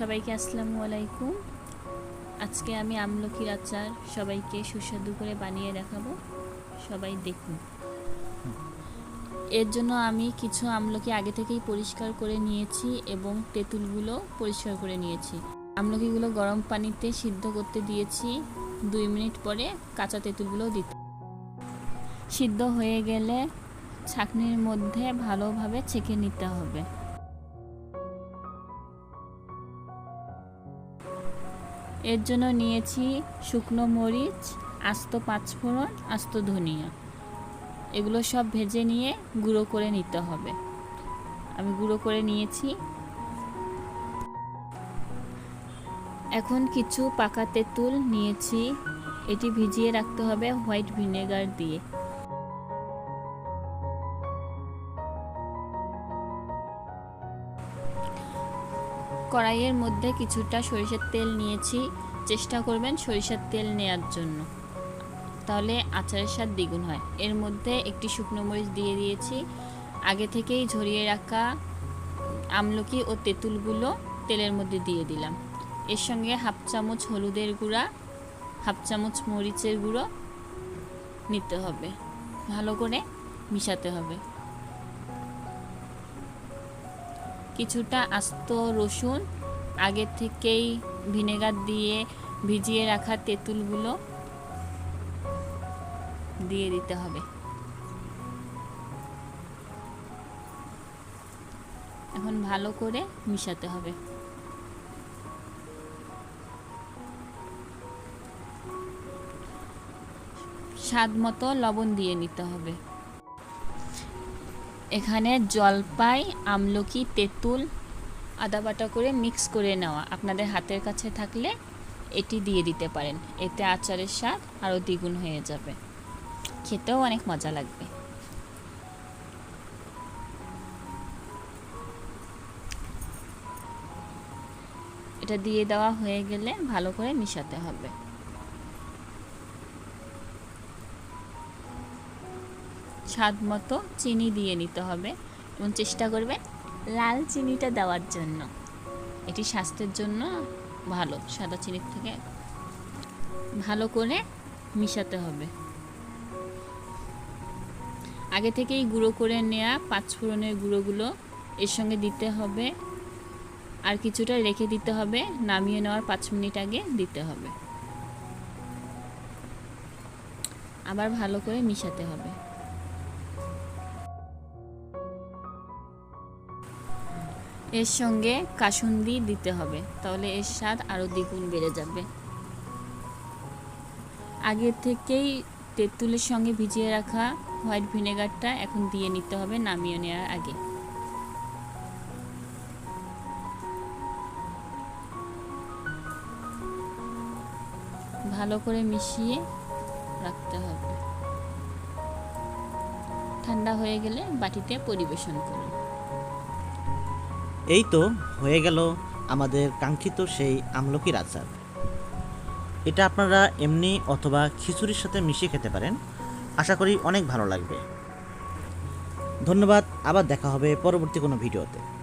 সবাইকে আসসালামু আলাইকুম। আজকে আমি আমলকির আচার সবাইকে সুস্বাদু করে বানিয়ে দেখাবো। সবাই দেখুন। এর জন্য আমি কিছু আমলকি আগে থেকেই পরিষ্কার করে নিয়েছি এবং তেঁতুলগুলো পরিষ্কার করে নিয়েছি। আমলকিগুলো গরম পানিতে সিদ্ধ করতে দিয়েছি। দুই মিনিট পরে কাঁচা তেঁতুলগুলো দিতে সিদ্ধ হয়ে গেলে ছাঁকনির মধ্যে ভালোভাবে ছেঁকে নিতে হবে। এর জন্য নিয়েছি শুকনো মরিচ, আস্ত পাঁচফোড়ন, আস্ত ধনিয়া। এগুলো সব ভেজে নিয়ে গুঁড়ো করে নিতে হবে। আমি গুঁড়ো করে নিয়েছি। এখন কিছু পাকা তেঁতুল নিয়েছি। এটি ভিজিয়ে রাখতে হবে হোয়াইট ভিনেগার দিয়ে। কড়াইয়ের মধ্যে কিছুটা সরিষার তেল নিয়েছি। চেষ্টা করবেন সরিষার তেল নেয়ার জন্য। তাহলে আচারের স্বাদ দ্বিগুণ হয়। এর মধ্যে একটি শুকনো মরিচ দিয়ে দিয়েছি। আগে থেকেই ঝরিয়ে রাখা আমলকি ও তেঁতুলগুলো তেলের মধ্যে দিয়ে দিলাম। এর সঙ্গে হাফ চামচ হলুদের গুঁড়া, হাফ চামচ মরিচের গুঁড়ো নিতে হবে। ভালো করে মিশাতে হবে। কিছুটা আস্ত রসুন, আগে থেকেই ভিনেগার দিয়ে ভিজিয়ে রাখা তেঁতুলগুলো দিয়ে দিতে হবে। এখন ভালো করে মিশাতে হবে। স্বাদ মতো লবণ দিয়ে নিতে হবে। এখানে জলপাই, আমলকি, তেঁতুল, আদা বাটা করে মিক্স করে নেওয়া। আপনাদের হাতের কাছে থাকলে এটি দিয়ে দিতে পারেন। এতে আচারের স্বাদ আরও দ্বিগুণ হয়ে যাবে। খেতেও অনেক মজা লাগবে। এটা দিয়ে দেওয়া হয়ে গেলে ভালো করে মিশাতে হবে। স্বাদ মতো চিনি দিয়ে নিতে হবে এবং চেষ্টা করবে লাল চিনিটা দেওয়ার জন্য। এটি স্বাস্থ্যের জন্য ভালো, সাদা চিনির থেকে ভালো করে মিশাতে হবে। আগে থেকেই গুঁড়ো করে নেওয়া পাঁচফোড়নের গুঁড়োগুলো এর সঙ্গে দিতে হবে। আর কিছুটা রেখে দিতে হবে, নামিয়ে নেওয়ার পাঁচ মিনিট আগে দিতে হবে। আবার ভালো করে মিশাতে হবে। এর সঙ্গে কাসুন্দি দিতে হবে। তাহলে এর স্বাদ আরও দ্বিগুণ বেড়ে যাবে। আগে থেকেই তেঁতুলের সঙ্গে ভিজিয়ে রাখা হোয়াইট ভিনেগারটা এখন দিয়ে নিতে হবে নামিয়ে নেওয়ার আগে। ভালো করে মিশিয়ে রাখতে হবে। ঠান্ডা হয়ে গেলে বাটিতে পরিবেশন করুন। এই তো হয়ে গেল আমাদের কাঙ্ক্ষিত সেই আমলকির আচার। এটা আপনারা এমনি অথবা খিচুড়ির সাথে মিশিয়ে খেতে পারেন। আশা করি অনেক ভালো লাগবে। ধন্যবাদ, আবার দেখা হবে পরবর্তী কোনো ভিডিওতে।